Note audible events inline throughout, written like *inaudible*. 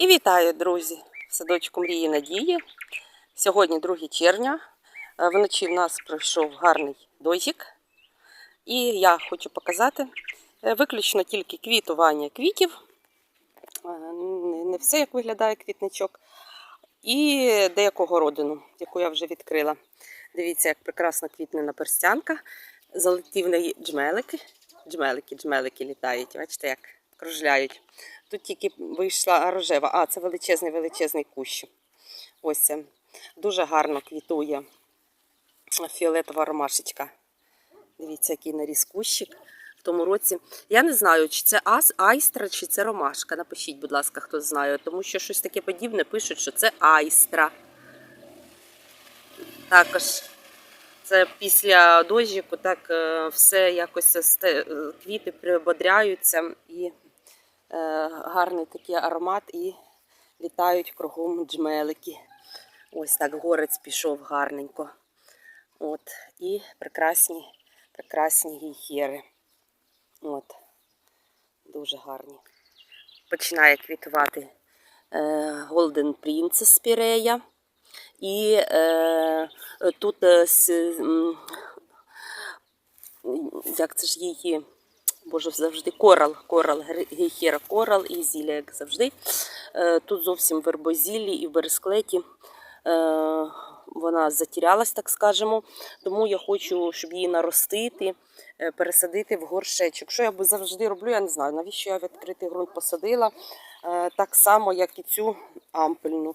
І вітаю, друзі! в Садочку мрії Надії. Сьогодні 2 червня. Е, Вночі в нас пройшов гарний дощик. І я хочу показати е, виключно тільки квітування квітів. Е, Не все, як виглядає квітничок. І деякого родину, яку я вже відкрила. Дивіться, як прекрасно квітне наперстянка. Залетів неї джмелики. Джмелики, джмелики літають. Бачите, як кружляють. Тут тільки вийшла рожева. А, це величезний величезний кущ. Ось. Дуже гарно квітує фіолетова ромашечка. Дивіться, який наріс кущик в тому році. Я не знаю, чи це айстра, чи це ромашка. Напишіть, будь ласка, хто знає, тому що щось таке подібне пишуть, що це айстра. Також це після дощику так е, все якось е, квіти прибодряються і гарний такий аромат, і літають кругом джмелики. Ось так горець пішов гарненько. От, і прекрасні, прекрасні гейхери. От, дуже гарні. Починає квітувати е, Golden Princess Пірея. І е, тут е, як це ж її, боже, завжди корал, корал, гейхера корал і зілля, як завжди. Е, тут зовсім вербозіллі і бересклеті. Е, вона затірялась, так скажемо. Тому я хочу, щоб її наростити, е, пересадити в горшечок. Що я завжди роблю, я не знаю, навіщо я відкритий ґрунт посадила. Так само, як і цю ампельну.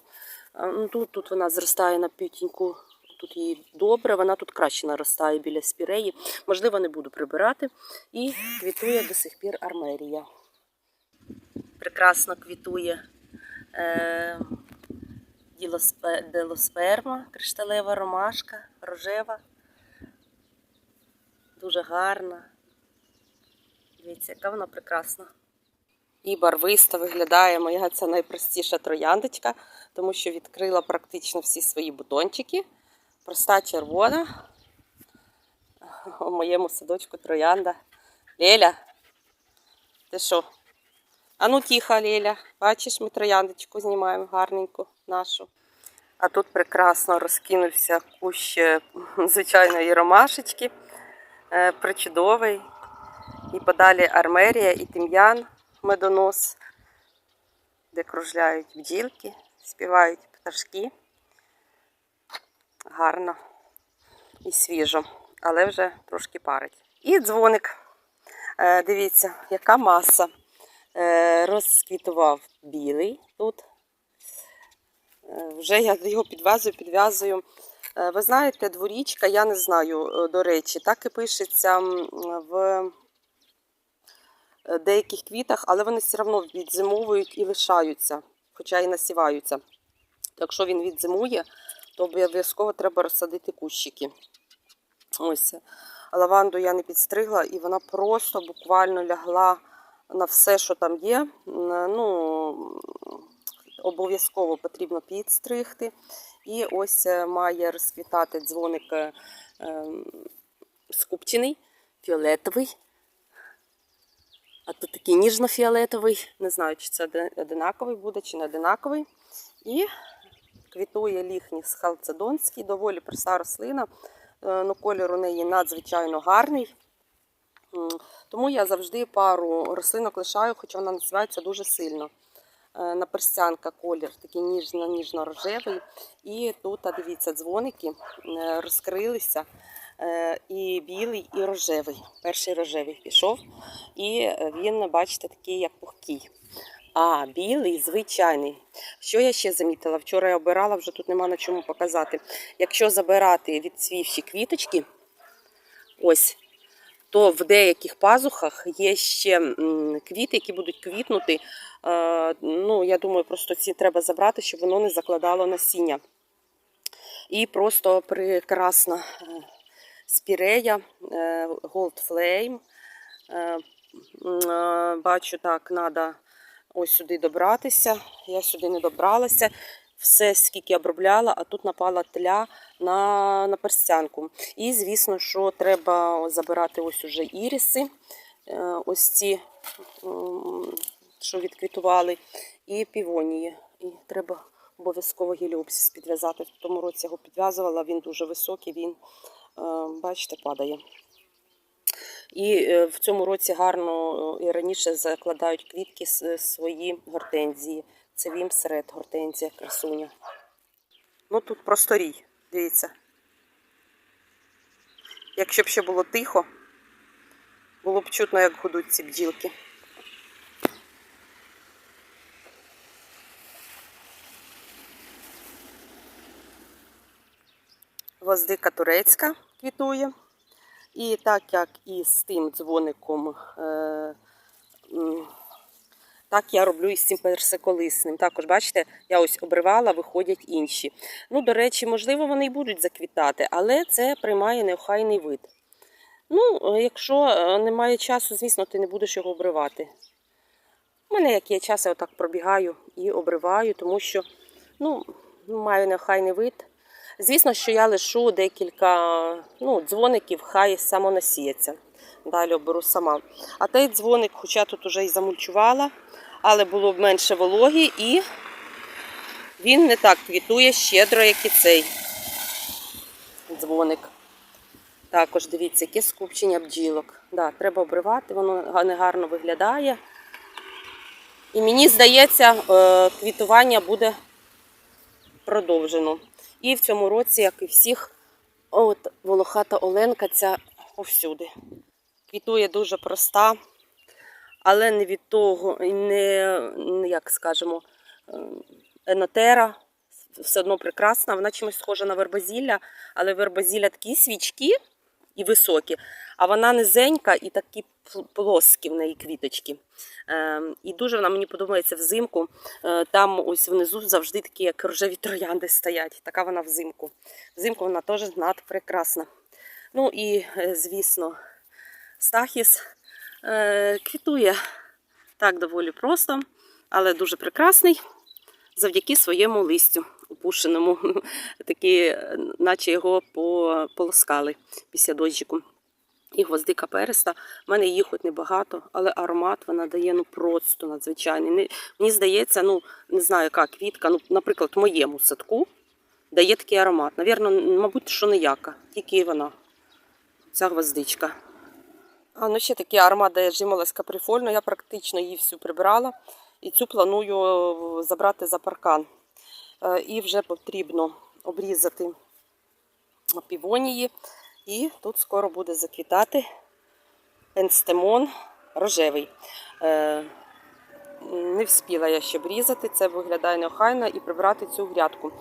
Ну, Тут, тут вона зростає на п'ятіньку. Тут її добре, вона тут краще наростає біля спіреї. Можливо, не буду прибирати. І квітує до сих пір армерія. Прекрасно квітує е, ділоспе- кришталева ромашка, рожева. Дуже гарна. Дивіться, яка вона прекрасна. І барвиста виглядає моя це найпростіша трояндочка, тому що відкрила практично всі свої бутончики. Проста червона. У моєму садочку троянда. Леля, ти що? А ну тихо, Леля. Бачиш, ми трояндочку знімаємо гарненьку нашу. А тут прекрасно розкинувся кущ е, звичайної ромашечки. Е, Причудовий. І подалі армерія і тим'ян медонос, де кружляють бджілки, співають пташки. Гарно і свіжо, але вже трошки парить. І дзвоник. Е, Дивіться, яка маса. Е, Розквітував білий тут. Е, Вже я його підв'язую, підв'язую. Ви знаєте, дворічка, я не знаю, до речі, так і пишеться в деяких квітах, але вони все одно відзимовують і лишаються, хоча і насіваються. Якщо він відзимує, то обов'язково треба розсадити кущики. Ось. Лаванду я не підстригла, і вона просто буквально лягла на все, що там є. Ну, обов'язково потрібно підстригти. І ось е, має розквітати дзвоник е, ем, скупчений, фіолетовий. А тут такий ніжно-фіолетовий. Не знаю, чи це одинаковий буде, чи не одинаковий. І квітує ліхніс халцедонський, доволі проста рослина. Е, Ну, колір у неї надзвичайно гарний. Тому я завжди пару рослинок лишаю, хоча вона називається дуже сильно. Е, Наперстянка колір такий ніжно-ніжно-рожевий. І тут, дивіться, дзвоники розкрилися. Е, І білий, і рожевий. Перший рожевий пішов. І він, бачите, такий, як пухкий. А, білий, звичайний. Що я ще замітила? Вчора я обирала, вже тут нема на чому показати. Якщо забирати відцвівші квіточки, ось, то в деяких пазухах є ще квіти, які будуть квітнути. Е, ну, я думаю, просто ці треба забрати, щоб воно не закладало насіння. І просто прекрасна е, спірея е, Gold Flame. Бачу, так, треба ось сюди добратися. Я сюди не добралася. Все, скільки обробляла, а тут напала тля на, на перстянку. І, звісно, що треба забирати ось уже іріси. Е, Ось ці що відквітували, і півонії. І треба обов'язково геліопсис підв'язати. В тому році його підв'язувала, він дуже високий, він, е, бачите, падає. І е, в цьому році гарно е, і раніше закладають квітки свої гортензії. Це вімсред, гортензія, красуня. Ну тут просто рій, дивіться. Якщо б ще було тихо, було б чутно, як гудуть ці бджілки. Гвоздика турецька квітує. І так як і з тим дзвоником, е, так я роблю і з цим персиколисним. Також, бачите, я ось обривала, виходять інші. Ну, до речі, можливо, вони й будуть заквітати, але це приймає неохайний вид. Ну, е, якщо е, немає часу, звісно, ти не будеш його обривати. У мене як є час, я отак пробігаю і обриваю, тому що ну, маю неохайний вид. Звісно, що я лишу декілька ну, дзвоників, хай самонасіється. Далі оберу сама. А той дзвоник, хоча тут уже і замульчувала, але було б менше вологі і він не так квітує щедро, як і цей дзвоник. Також дивіться, яке скупчення бджілок. Да, треба обривати, воно не гарно виглядає. І мені здається, е, квітування буде продовжено. І в цьому році, як і всіх, от волохата Оленка ця повсюди. Квітує дуже проста, але не від того, не, як скажемо, е, енотера. Все одно прекрасна. Вона чимось схожа на вербозілля, але вербозілля такі свічки і високі, а вона низенька і такі пл- плоскі в неї квіточки. Е, і дуже вона мені подобається взимку. Е, Там ось внизу завжди такі, як рожеві троянди стоять. Така вона взимку. Взимку вона теж надпрекрасна. Ну і, е, звісно, стахіс е, квітує так доволі просто, але дуже прекрасний завдяки своєму листю опушеному. *laughs* Такі, наче його по- полоскали після дощику. І гвоздика переста. У мене її хоч небагато, але аромат вона дає ну просто надзвичайний. Мені здається, ну не знаю, яка квітка, ну, наприклад, в моєму садку дає такий аромат. Навірно, мабуть, що ніяка, тільки вона, ця гвоздичка. А ну ще такий аромат дає жимолость каприфольно. Я практично її всю прибрала. І цю планую е, забрати за паркан. Е, І вже потрібно обрізати півонії. І тут скоро буде заквітати енстемон рожевий. Е, Не вспіла я ще обрізати, це виглядає неохайно і прибрати цю грядку.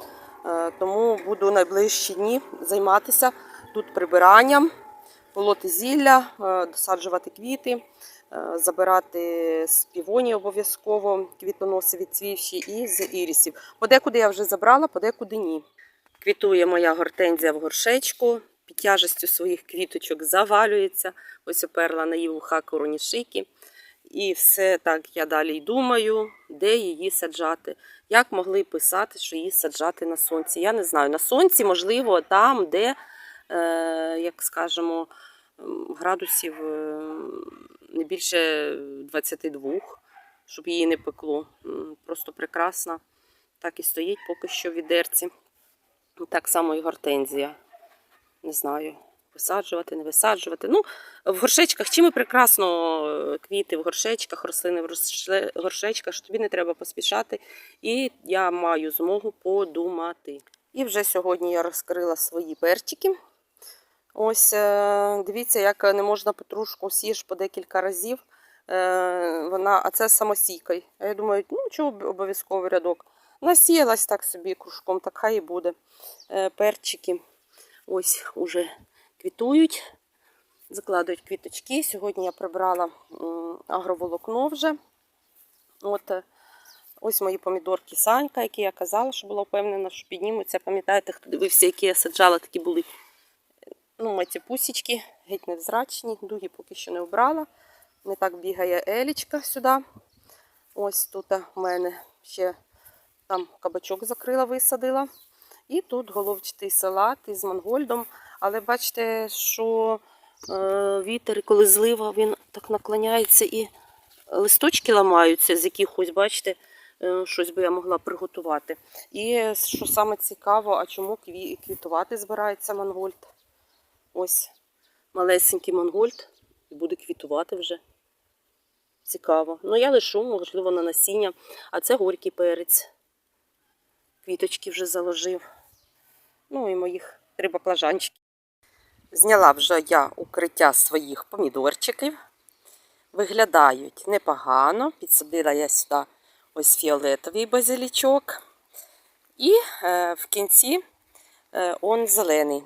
Е, Тому буду найближчі дні займатися тут прибиранням, полоти зілля, досаджувати квіти, забирати з півоні обов'язково квітоноси відцвівші і з ірісів. Подекуди я вже забрала, подекуди ні. Квітує моя гортензія в горшечку, під тяжестю своїх квіточок завалюється. Ось оперла на її вуха коронішики. І все так я далі й думаю, де її саджати. Як могли писати, що її саджати на сонці? Я не знаю. На сонці, можливо, там, де, е, як скажемо, градусів е, не більше 22, щоб її не пекло. Просто прекрасна. Так і стоїть поки що в відерці. Так само і гортензія. Не знаю, висаджувати, не висаджувати. Ну, в горшечках чим і прекрасно е, квіти в горшечках, рослини в горшечках, що тобі не треба поспішати. І я маю змогу подумати. І вже сьогодні я розкрила свої перчики. Ось е, дивіться, як не можна петрушку сіж по декілька разів. Е, Вона, а це самосійкою. А я думаю, ну чого обов'язковий рядок. Насіялась так собі кружком, так хай і буде. Е, Перчики ось уже квітують, закладують квіточки. Сьогодні я прибрала агроволокно вже. От, ось мої помідорки Санька, які я казала, що була впевнена, що піднімуться. Пам'ятаєте, хто дивився, які я саджала, такі були. Ну, ці пусічки геть невзрачні, дуги поки що не обрала. Не так бігає Елічка сюди. Ось тут у мене ще там кабачок закрила, висадила. І тут головчатий салат із мангольдом. Але бачите, що е, вітер, коли злива, він так наклоняється і листочки ламаються, з якихось, бачите, е, щось би я могла приготувати. І що саме цікаво, а чому квітувати збирається мангольд? Ось малесенький мангольд і буде квітувати вже. Цікаво. Ну, я лишу, можливо, на насіння, а це горький перець. Квіточки вже заложив. Ну і моїх три баклажанчики. Зняла вже я укриття своїх помідорчиків. Виглядають непогано. Підсадила я сюди ось фіолетовий базилічок. І е, в кінці е, он зелений.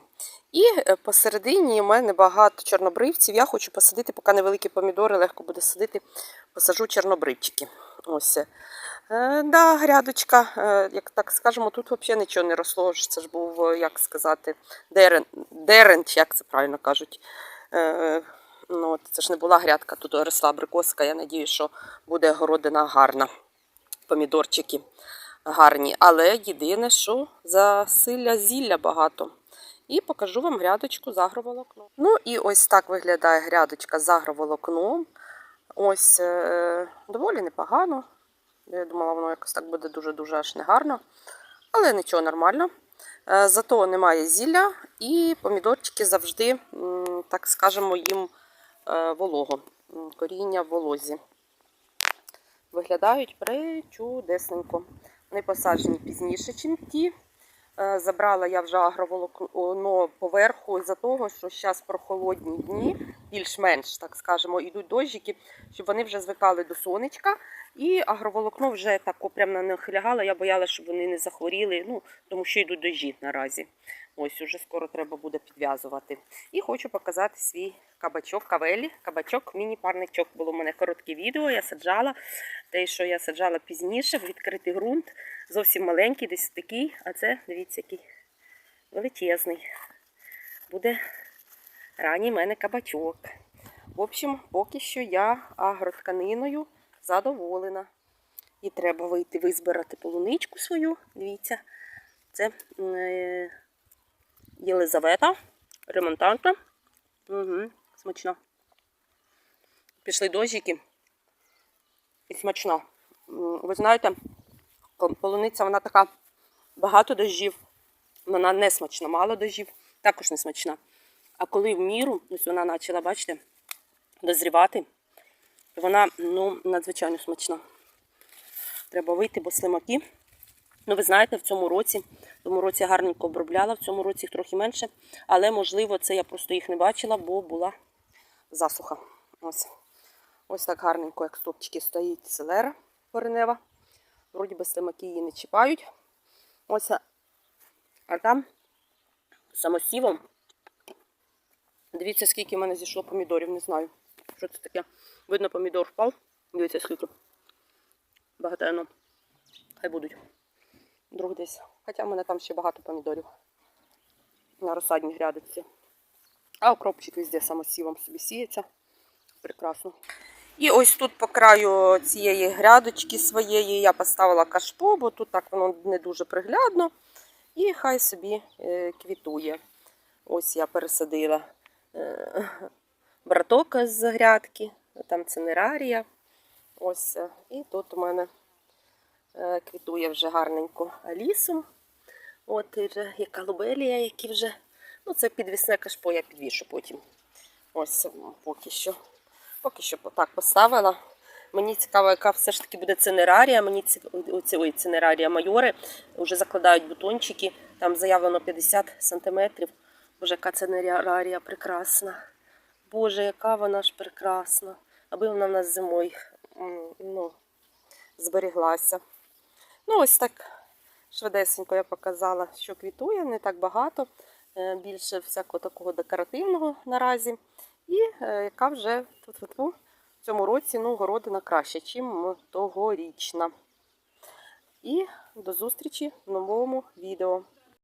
І е, посередині у мене багато чорнобривців. Я хочу посадити, поки невеликі помідори, легко буде садити, посажу чорнобривчики. Ось. Е, да, грядочка, е, як так скажемо, тут взагалі нічого не росло. Це ж був, е, як сказати, дерен, дерен, як це правильно кажуть. Е, ну, це ж не була грядка, тут росла абрикоска. Я надію, що буде городина гарна. Помідорчики гарні. Але єдине, що засилля зілля багато. І покажу вам грядочку з агроволокном. Ну і ось так виглядає грядочка з агроволокном. Ось е, доволі непогано. Я думала, воно якось так буде дуже-дуже аж негарно. Але нічого нормально. Е, Зато немає зілля і помідорчики завжди, так скажемо, їм е, волого. Коріння в волозі. Виглядають причудесненько. Вони посаджені пізніше, ніж ті. Е, Забрала я вже агроволокно поверху із-за того, що зараз прохолодні дні, більш-менш, так скажемо, йдуть дощики, щоб вони вже звикали до сонечка. І агроволокно вже так прямо на них лягало. Я боялася, щоб вони не захворіли, ну, тому що йдуть дощі наразі. Ось уже скоро треба буде підв'язувати. І хочу показати свій кабачок, кавелі, кабачок, міні-парничок. Було в мене коротке відео, я саджала. Те, що я саджала пізніше, в відкритий ґрунт. Зовсім маленький, десь такий, а це, дивіться, який величезний. Буде ранній мене кабачок. В общем, поки що я агротканиною задоволена. І треба вийти визбирати полуничку свою. Дивіться, це е, Єлизавета, ремонтантка. Угу, смачно. Пішли дощики. І смачно. Ви знаєте, полуниця вона така багато дощів, вона не смачна, мало дощів, також не смачна. А коли в міру, ось вона почала, бачите, дозрівати, вона ну, надзвичайно смачна. Треба вийти, бо слимаки. Ну, ви знаєте, в цьому році, в цьому році гарненько обробляла, в цьому році їх трохи менше. Але, можливо, це я просто їх не бачила, бо була засуха. Ось. Ось так гарненько, як стопчики стоїть селера коренева. Вроді би слимаки її не чіпають. Ось. А там самосівом. Дивіться, скільки в мене зійшло помідорів, не знаю. Що це таке? Видно, помідор впав. Дивіться, скільки. Багатенно. Хай будуть. Друг десь. Хоча в мене там ще багато помідорів. На розсадній грядочці. А окропчик везде самосівом собі сіється. Прекрасно. І ось тут по краю цієї грядочки своєї я поставила кашпо, бо тут так воно не дуже приглядно. І хай собі е, квітує. Ось я пересадила е, браток з грядки, там цинерарія. Ось. е, І тут у мене квітує вже гарненько лісом. От і вже є калубелія, які вже. Ну, це підвісне кашпо, я підвішу потім. Ось поки що. Поки що так поставила. Мені цікаво, яка все ж таки буде цинерарія. Мені ці, ой, цинерарія майори вже закладають бутончики. Там заявлено 50 сантиметрів. Боже, яка цинерарія прекрасна. Боже, яка вона ж прекрасна. Аби вона в нас зимою ну, зберіглася. Ну, ось так швидесенько я показала, що квітує, не так багато. Е, Більше всякого такого декоративного наразі. І е, яка вже в цьому році ну, городина краще, ніж тогорічна. І до зустрічі в новому відео.